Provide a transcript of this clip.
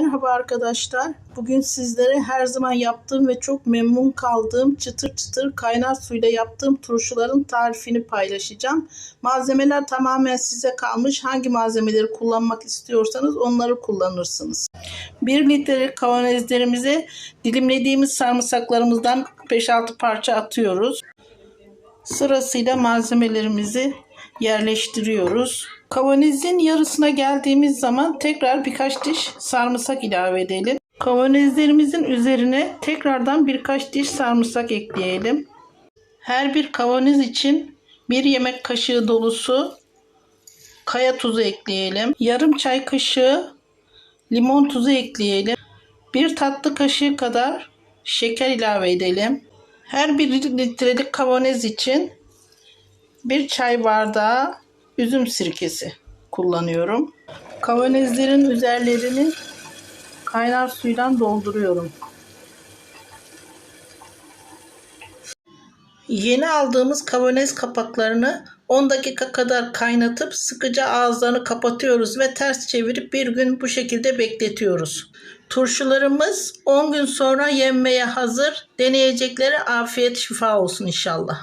Merhaba arkadaşlar. Bugün sizlere her zaman yaptığım ve çok memnun kaldığım çıtır çıtır kaynar suyla yaptığım turşuların tarifini paylaşacağım. Malzemeler tamamen size kalmış. Hangi malzemeleri kullanmak istiyorsanız onları kullanırsınız. 1 litrelik kavanozlarımıza dilimlediğimiz sarımsaklarımızdan 5-6 parça atıyoruz. Sırasıyla malzemelerimizi yerleştiriyoruz. Kavanozun yarısına geldiğimiz zaman tekrar birkaç diş sarımsak ilave edelim. Kavanozlarımızın üzerine tekrardan birkaç diş sarımsak ekleyelim. Her bir kavanoz için bir yemek kaşığı dolusu kaya tuzu ekleyelim. Yarım çay kaşığı limon tuzu ekleyelim. Bir tatlı kaşığı kadar şeker ilave edelim. Her bir litrelik kavanoz için bir çay bardağı üzüm sirkesi kullanıyorum. Kavanozların üzerlerini kaynar suyla dolduruyorum. Yeni aldığımız kavanoz kapaklarını 10 dakika kadar kaynatıp sıkıca ağızlarını kapatıyoruz ve ters çevirip bir gün bu şekilde bekletiyoruz. Turşularımız 10 gün sonra yenmeye hazır. Deneyeceklere afiyet şifa olsun inşallah.